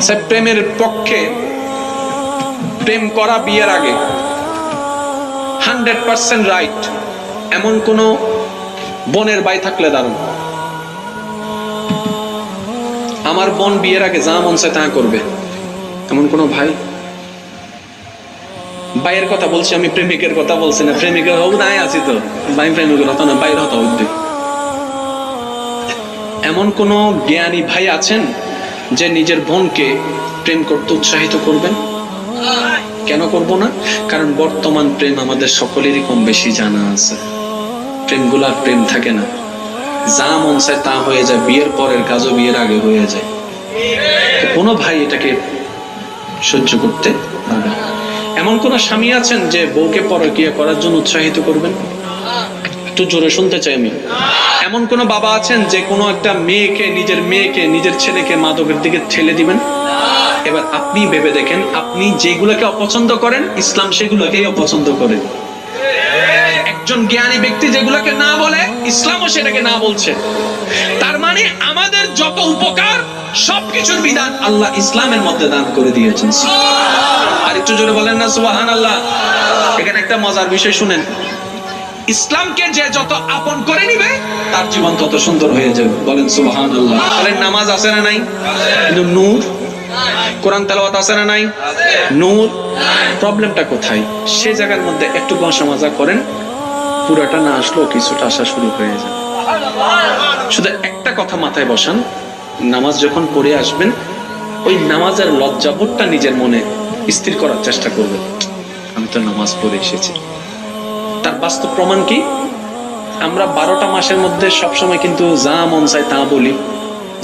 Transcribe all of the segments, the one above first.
সে প্রেমের পক্ষে প্রেম করা বিয়ের আগে হান্ড্রেড পার্সেন্ট রাইট, এমন কোন বোনের ভাই থাকলে দারুণ। আমার বোন বিয়ের আগে যা মন চায় তা করবে। এমন কোন ভাই? ভাইয়ের কথা বলছি, আমি প্রেমিকের কথা বলছি না। প্রেমিকের হোক নাই আছি তো। ভাই প্রেমিকের হতো না, ভাইয়ের হতো এমন কোন জ্ঞানী ভাই আছেন? যে নিজের বোনকে প্রেম করতে উৎসাহিত করবেন? কেন করব না? কারণ বর্তমান প্রেম আমাদের সকলেরই কম বেশি জানা আছে। প্রেমগুলা আর প্রেম থাকে না। যা মন চায় তা হয়ে যায়, বিয়ের পরের কাজও বিয়ের আগে হয়ে যায়। কোনো ভাই এটাকে সহ্য করতে পারবে এমন কোন স্বামী আছেন যে বউকে পরকিয়া করার জন্য উৎসাহিত করবেন? একটু জোরে শুনতে চাই আমি। এমন কোন বাবা আছেন যে কোনো একটা মেয়েকে, নিজের মেয়েকে, নিজের ছেলেকে মাদকের দিকে ঠেলে দিবেন? এবার আপনি ভেবে দেখেন, আপনি যেগুলোকে অপছন্দ করেন, ইসলাম সেগুলোকেই অপছন্দ করে একজন জ্ঞানী ব্যক্তি যেগুলোকে না বলে, ইসলামও সেটাকে না বলছে। তার মানে আমাদের যত উপকার, সবকিছুর বিধান আল্লাহ ইসলামের মধ্যে দান করে দিয়েছেন। আর একটু জোরে বলেন না সুবাহান আল্লাহ এখানে একটা মজার বিষয় শুনেন। ইসলামকে যে যত আপন করে নিবে, তার জীবন তত সুন্দর হয়ে যাবে। বলেন সুবাহান বলেন, নামাজ আছে না নাই? কিন্তু নূর, কোরআন তেলাওয়াত আছে না নাই? নূর, প্রবলেমটা কোথায়? সে জায়গার মধ্যে একটু গসা মাজা করেন, পুরাটা না আসলেও কিছুটা আসা শুরু হয়ে যায়। শুধু একটা কথা মাথায় বসান, নামাজ যখন পড়ে আসবেন, ওই নামাজের লজ্জাবোধটা নিজের মনে স্থির করার চেষ্টা করবেন। আমি তো নামাজ পড়ে এসেছি। তার বাস্তব প্রমাণ কি? আমরা বারোটা মাসের মধ্যে সবসময় কিন্তু যা মন চায় তা বলি,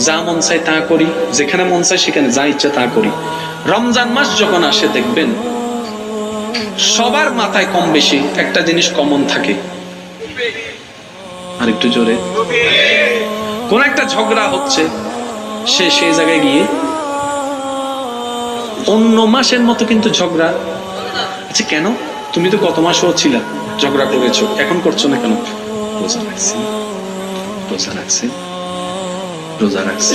যা মন চায় তা করি, যেখানে মন চায় সেখানে যা ইচ্ছা তা করি। রমজান মাস যখন আসে, দেখবেন সবার মাথায় কম বেশি একটা জিনিস কমন থাকে। আর একটু জোরে। কোন একটা ঝগড়া হচ্ছে, সে সেই জায়গায় গিয়ে অন্য মাসের মতো কিন্তু ঝগড়া। আচ্ছা কেন? তুমি তো গত মাসও ছিলা? ঝগড়া করেছ। এখন করছ না কেন? রোজা রাখছি। রোজা রাখছি। রোজা রাখছি।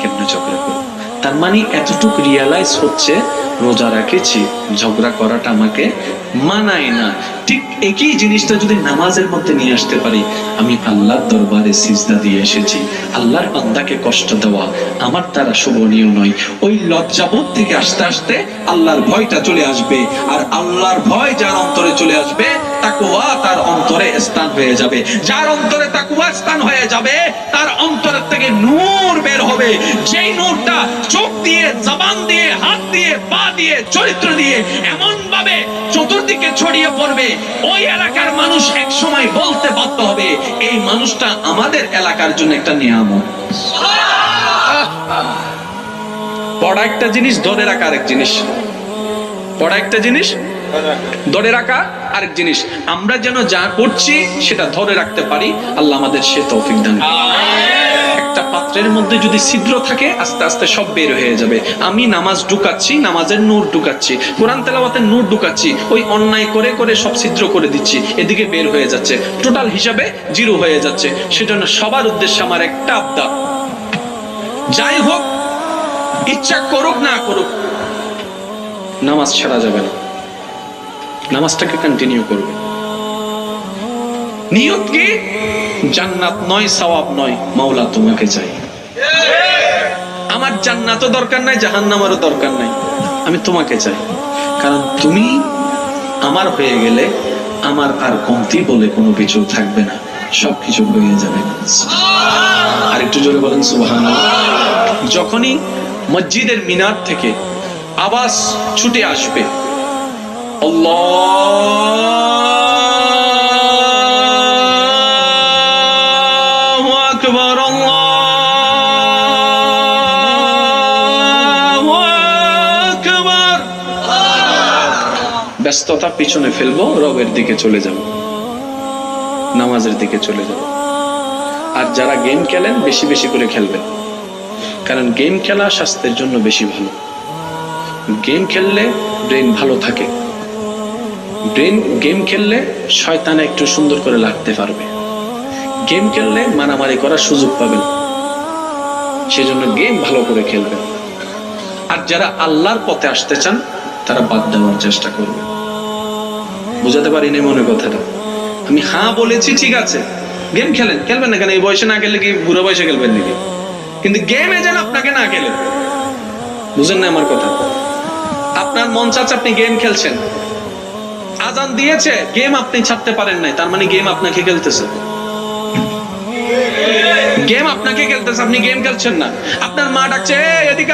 কেমনে ঝগড়া করো তার মানে এতটুকু রিয়ালাইজ হচ্ছে রোজা রাখেছি, ঝগড়া করাটা আমাকে মানায় না। ঠিক একই জিনিসটা যদি নামাজের মধ্যে নিয়ে আসতে পারি, আমি আল্লাহর দরবারে সিজদা দিয়ে এসেছি। আল্লাহর বান্দাকে কষ্ট দেওয়া আমার দ্বারা শোভনীয় নয়। ওই লজ্জাবোধ থেকে আস্তে আস্তে আল্লাহর ভয়টা চলে আসবে। আর আল্লাহর ভয় যার অন্তরে চলে আসবে তাকুয়া তার অন্তরে স্থান হয়ে যাবে। যার অন্তরে তাকুয়া স্থান হয়ে যাবে, তার অন্তরের থেকে নূর বের হবে। যেই নূরটা জবান দিয়ে, হাত দিয়ে, পা দিয়ে, চরিত্র দিয়ে এমন ভাবে চতুর্দিকে ছড়িয়ে পড়বে। ওই এলাকার মানুষ এক সময় বলতে বাধ্য হবে, এই মানুষটা আমাদের এলাকার জন্য একটা নিয়ামক পড়া একটা জিনিস, ধরে রাখা আরেক জিনিস। পড়া একটা জিনিস, ধরে রাখা আরেক জিনিস। আমরা যেন যা করছি, সেটা ধরে রাখতে পারি। আল্লাহ আমাদের সে তৌফিক দান। একটা পাত্রের মধ্যে যদি ছিদ্র থাকে, আস্তে আস্তে সব বের হয়ে যাবে। আমি নামাজ ঢুকাচ্ছি, নামাজের নূর ঢুকাচ্ছি, কোরআন তেলাওয়াতের নূর ঢুকাচ্ছি, ওই অন্যায় করে করে সব ছিদ্র করে দিচ্ছি, এদিকে বের হয়ে যাচ্ছে। টোটাল হিসাবে জিরো হয়ে যাচ্ছে। সেজন্য সবার উদ্দেশ্যে আমার একটা আবদার যাই হোক, ইচ্ছা করুক না করুক, নামাজ ছাড়া যাবে না। নামাজটাকে কন্টিনিউ করবে। নিয়ত কি? জান্নাত নয়, সওয়াব নয়। মাওলা তোমাকে চাই। আমার জান্নাতও দরকার নাই, জাহান্নামেরও দরকার নাই। আমি তোমাকে চাই। কারণ তুমি আমার হয়ে গেলে আমার আর কমতি বলে কোনো কিছু থাকবে না। সবকিছু হয়ে যাবে। আর একটু জোরে বলেন সুবহান যখনই মসজিদের মিনার থেকে আওয়াজ ছুটে আসবে, আল্লাহু ব্যস্ততা পিছনে ফেলব, রবের দিকে চলে যাব, নামাজের দিকে চলে যাব। আর যারা গেম খেলেন, বেশি বেশি করে খেলবেন। কারণ গেম খেলা স্বাস্থ্যের জন্য বেশি ভালো। গেম খেললে ব্রেন ভালো থাকে। ব্রেন গেম খেললে শয়তানে একটু সুন্দর করে লাগতে পারবে। গেম খেললে মারামারি করার সুযোগ পাবেন। সেজন্য গেম ভালো করে খেলবেন। আর যারা আল্লাহর পথে আসতে চান, তারা বাদ দেওয়ার চেষ্টা করবে বুঝাতে পারিনি মনে কথাটা। আমি হ্যাঁ বলেছি ঠিক আছে। গেম খেলেন খেলবেন না কেন? এই বয়সে না খেললে কি বুড়ো বয়সে খেলবেন নাকি? কিন্তু গেমে যেন আপনাকে না খেলেন বুঝেন না আমার কথা। আপনার মন চাচ্ছে আপনি গেম খেলছেন। আজান দিয়েছে গেম আপনি ছাড়তে পারেন নাই। তার মানে গেম আপনাকে খেলতেছে। গেম আপনাকে খেলতেছে আপনি গেম খেলছেন না। আপনার মা ডাকছে "এই, এদিকে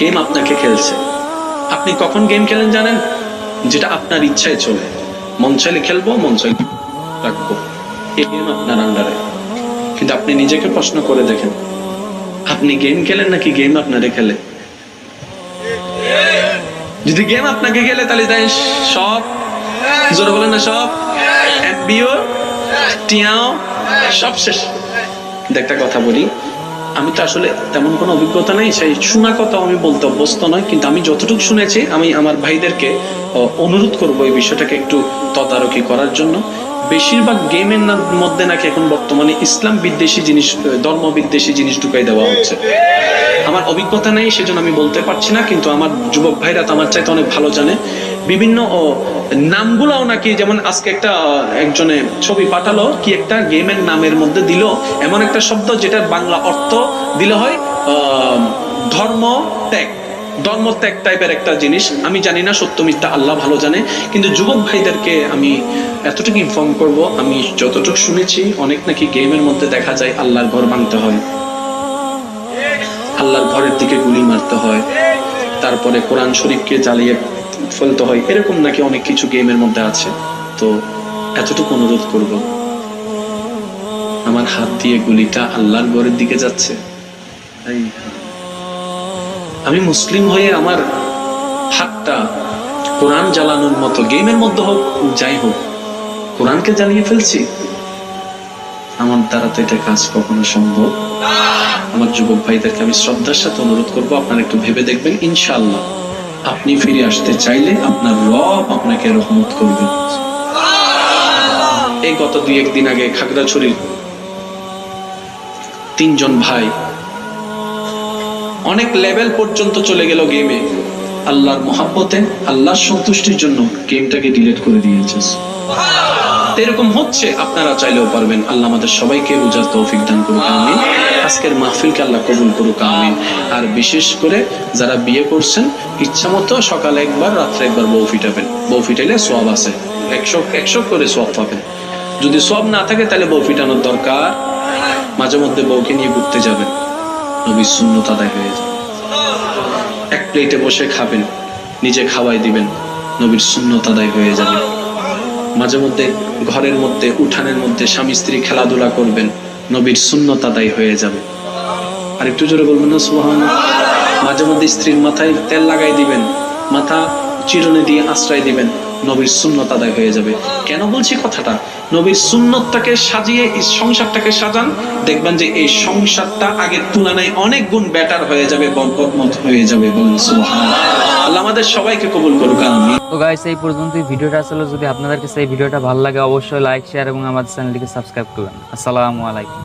গেম আপনাকে খেলছে। আপনি কখন গেম খেলেন জানেন? যেটা আপনার ইচ্ছায় চলে। মন চাইলে খেলব, মন চাইলে রাখব। এই গেম আপনার আন্ডারে কিন্তু আপনি নিজেকে প্রশ্ন করে দেখেন। আপনি গেম খেলেন নাকি গেম আপনারে খেলে? যদি গেম আপনাকে খেলে, তাহলে তাই সব জোরে বলেন না, সব এফবিও টিয়াও, সব শেষ। একটা কথা বলি। আমি তো আসলে তেমন কোনো অভিজ্ঞতা নেই, সেই শোনা কথা আমি বলতে অভ্যস্ত নয়, কিন্তু আমি যতটুকু শুনেছি, আমি আমার ভাইদেরকে অনুরোধ করব এই বিষয়টাকে একটু তদারকি করার জন্য। বেশিরভাগ গেমের মধ্যে নাকি এখন বর্তমানে ইসলাম বিদ্বেষী জিনিস ধর্ম বিদ্বেষী জিনিস ঢুকাই দেওয়া হচ্ছে। আমার অভিজ্ঞতা নেই, সেজন্য আমি বলতে পারছি না, কিন্তু আমার যুবক ভাইরা তো আমার চাইতে অনেক ভালো জানে। বিভিন্ন নামগুলাও নাকি যেমন আজকে একটা একজনে ছবি পাঠালো, কি একটা গেমের নামের মধ্যে দিল, এমন একটা শব্দ যেটার বাংলা অর্থ দিলে হয় ধর্ম ত্যাগ। ধর্ম ত্যাগ টাইপের একটা জিনিস। আমি জানি না সত্য মিথ্যা, আল্লাহ ভালো জানে, কিন্তু যুবক ভাইদেরকে আমি এতটুকু ইনফর্ম করব, আমি যতটুকু শুনেছি, অনেক নাকি গেমের মধ্যে দেখা যায় আল্লাহর ঘর ভাঙতে হয়। আল্লাহর ঘরের দিকে গুলি মারতে হয়। তারপরে কোরআন শরীফকে জ্বালিয়ে ফেলতে হয়। এরকম নাকি অনেক কিছু গেমের মধ্যে আছে। তো এতটুকু অনুরোধ করব। আমার হাত দিয়ে গুলিটা আল্লাহর ঘরের দিকে যাচ্ছে। আমি মুসলিম হয়ে আমার হাতটা কোরআন জ্বালানোর মতো গেমের মধ্যে হোক, যাই হোক, কোরআনকে জ্বালিয়ে ফেলছি। আমার দ্বারা তো এটা কাজ কখনো সম্ভব আমার যুবক ভাইদেরকে আমি শ্রদ্ধার সাথে অনুরোধ করব, আপনারা একটু ভেবে দেখবেন ইনশাল্লাহ আপনি ফিরে আসতে চাইলে আপনার রব আপনাকে রহমত করবেন। এই গত দুই একদিন আগে খাগড়াছড়ির তিনজন ভাই অনেক লেভেল পর্যন্ত চলে গেল গেমে। আল্লাহর মহাব্বতে, আল্লাহর সন্তুষ্টির জন্য গেমটাকে ডিলিট করে দিয়েছে। এরকম হচ্ছে, আপনারা চাইলেও পারবেন। আল্লাহ আমাদের সবাইকে বুঝার তৌফিক দান করুক, আমিন। আজকের মাহফিলকে আল্লাহ কবুল করুক, আমিন। আর বিশেষ করে যারা বিয়ে করছেন, ইচ্ছা মতো সকালে একবার, রাত্রে একবার বউ ফিটাবেন। বউ ফিটাইলে সব আছে। একশো একশো করে সব পাবেন। যদি সব না থাকে, তাহলে বউ ফিটানোর দরকার। মাঝে মধ্যে বউকে নিয়ে ঘুরতে যাবেন। নবীর শূন্যতা আদায় হয়ে এক প্লেটে বসে খাবেন, নিজে খাওয়াই দিবেন, নবীর শূন্যতা আদায় হয়ে যাবে। মাঝে মধ্যে ঘরের মধ্যে, উঠানের মধ্যে স্বামী স্ত্রী খেলাধুলা করবেন, নবীর শূন্যত আদায় হয়ে যাবে। আর একটু জোরে বলবেন না সুহান মাঝে মধ্যে স্ত্রীর মাথায় তেল লাগাই দিবেন, মাথা চিরনে দিয়ে আশ্রয় দিবেন। নবীর সুন্নত আদায় হয়ে যাবে। কেন বলছি কথাটা? নবীর সুন্নতটাকে সাজিয়ে, এই সংসারটাকে সাজান, দেখবেন যে এই সংসারটা আগের তুলনায় অনেক গুণ বেটার হয়ে যাবে বরকতমত হয়ে যাবে বলুন আল্লাহ আমাদের সবাইকে কবুল করুক, আমিন। তো গাইস এই পর্যন্তই। ভিডিওটা আসলে যদি আপনাদের কাছে এই ভিডিওটা ভালো লাগে, অবশ্যই লাইক শেয়ার এবং আমাদের চ্যানেলটিকে সাবস্ক্রাইব করবেন। আসসালামু আলাইকুম।